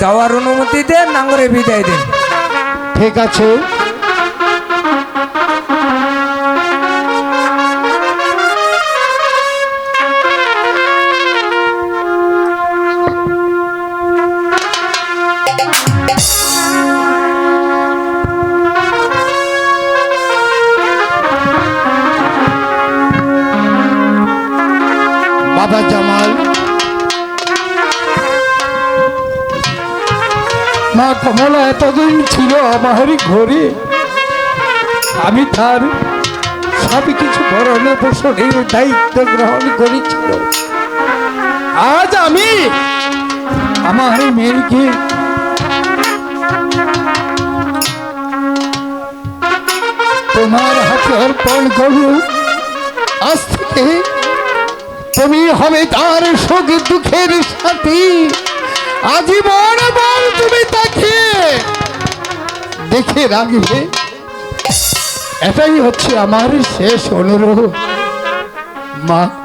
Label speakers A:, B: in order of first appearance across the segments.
A: যাওয়ার অনুমতি দেন নাঙ্গরে বিদায় দেন।
B: ঠিক আছে। বাবা জামাল। মা কমলা এতদিন ছিল আমারই ঘরে। আমি তার সব কিছু ভরণে পোষণের দায়িত্ব গ্রহণ করেছিল। আজ আমি আমার মেয়েকে তোমার হাতে অর্পণ করু আজ থেকে তুমি হবে তার সুখ দুঃখের সাথী। আজীবন বল তুমি তাকে। দেখে রাখবে এটাই হচ্ছে আমার শেষ অনুরোধ। মা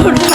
C: পারবো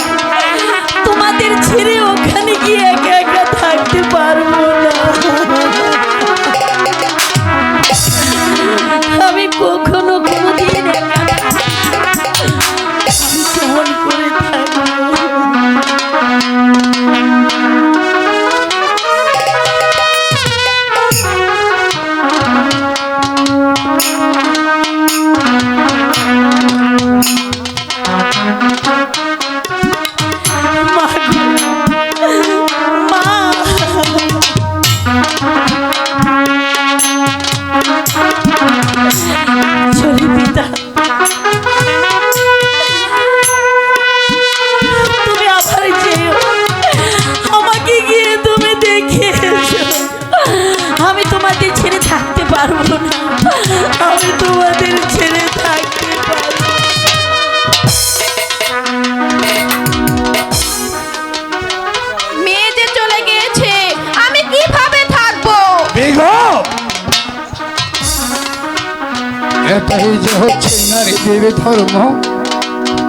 B: এটাই যে হচ্ছে নারীদের ধর্ম।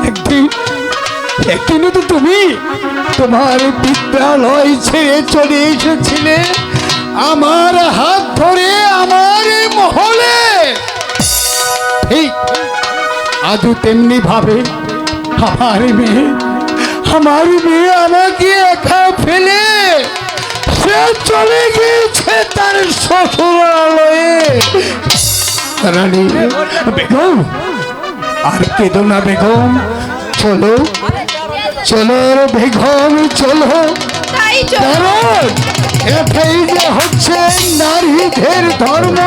B: একদিন একদিন তো তুমি তোমার বিদ্যালয় ছেড়ে চলে এসেছিলে। আমার হাত ধরে, আমার মহলে। ঠিক আজও তেমনি ভাবে আমার মেয়ে আমার মেয়ে আমাকে একা ফেলে সে চলে গিয়েছে তার শ্বশুরালয়ে। রানী। বেগম আর কেঁদো না বেগম। চলো চলো বেগম চলো।
C: তাই
B: কারণ এটাই যে হচ্ছে নারীদের ধর্ম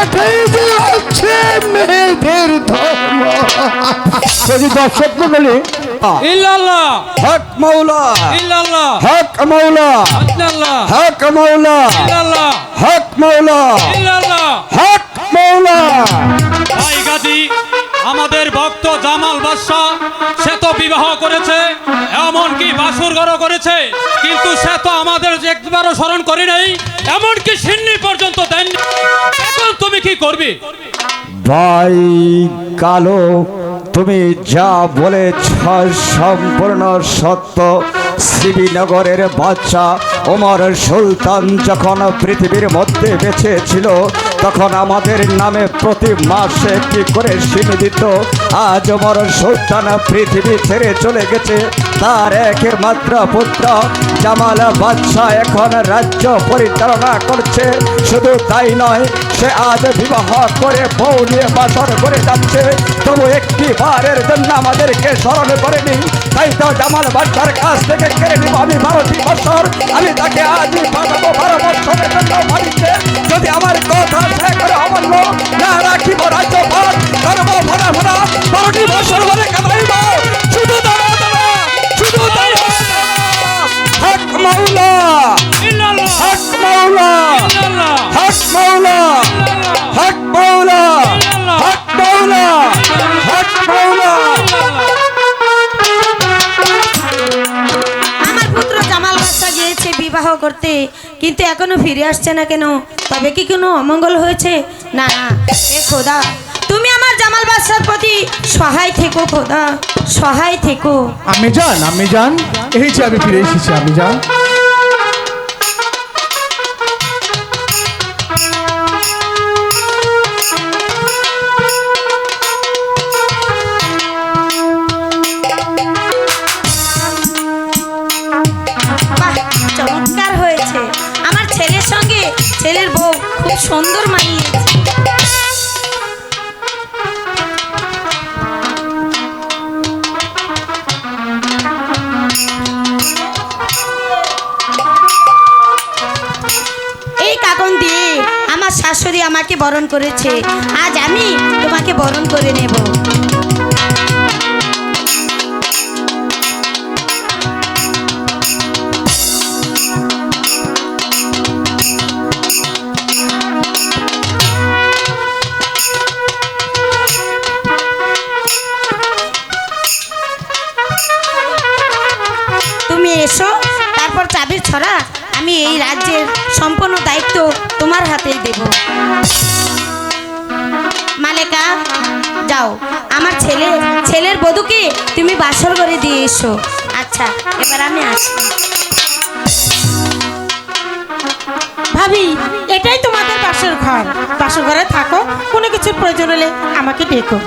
B: এটাই যে হচ্ছে মেয়েদের ধর্ম। যদি দর্শক মন্ডলী
A: ইল্লাল্লাহ।
D: হক মাওলা।
A: ইল্লাল্লাহ।
D: হক মাওলা।
A: ইল্লাল্লাহ
D: হক মাওলা।
A: ইল্লাল্লাহ।
D: হক মাওলা।
A: ইল্লাল্লাহ।
E: এমনকি বাসুর ঘরও করেছে? কিন্তু সে তো আমাদের একবারও স্মরণ করে নেই, এমনকি সিন্নি পর্যন্ত দেননি এখন তুমি কি করবে?
D: ভাই কালো, তুমি যা বলেছ সম্পূর্ণ সত্য। শ্রীনগরের বাচ্চা ওমর সুলতান যখন পৃথিবীর মধ্যে বেঁচে ছিল, তখন আমাদের নামে প্রতি মাসে একটি করে সিমি দিত? আজ ওমর সুলতান পৃথিবী ছেড়ে চলে গেছে। তার একমাত্র পুত্র। জামাল বাদশাহ এখন রাজ্য পরিচালনা করছে। শুধু তাই নয়, সে আজ বিবাহ করে বউ নিয়ে বাসর করে যাচ্ছে। তবু একটি বারের জন্য আমাদেরকে স্মরণ করেনি। তাই তো জামাল বাদশার কাছ থেকে কেড়ে নিব আমি বারোটি বছর। আমি তাকে আজই পাঠাবো বারো বছরের জন্য বাড়িতে। যদি আমার কথা সে করে অমান্য, না রাখিব রাজ্য ভাত করব ভরা ভরা, বারোটি বছর মাওলা হক মাওলা হক মাওলা হক মাওলা
C: আমার পুত্র জামাল বাদশা গিয়েছে বিবাহ করতে কিন্তু এখনও ফিরে আসছে না কেন? তবে কি কোনো অমঙ্গল হয়েছে? না না এ খোদা তুমি আমার জামাল বাদশার প্রতি সহায় থেকো খোদা সহায় থেকো।
B: আমি যান আমি যান এই যে আমি ফিরে এসেছি আমি যান।
C: আমাকে বরণ করেছে। আজ আমি তোমাকে বরণ করে নেব।
F: বধূকে তুমি বাসর করে দিয়ে এসো। আচ্ছা এবার আমি আসি
G: ভাবি এটাই তোমাদের বাসর ঘর। বাসর ঘরে থাকো কোনো কিছুর প্রয়োজন হলে আমাকে ডেকো।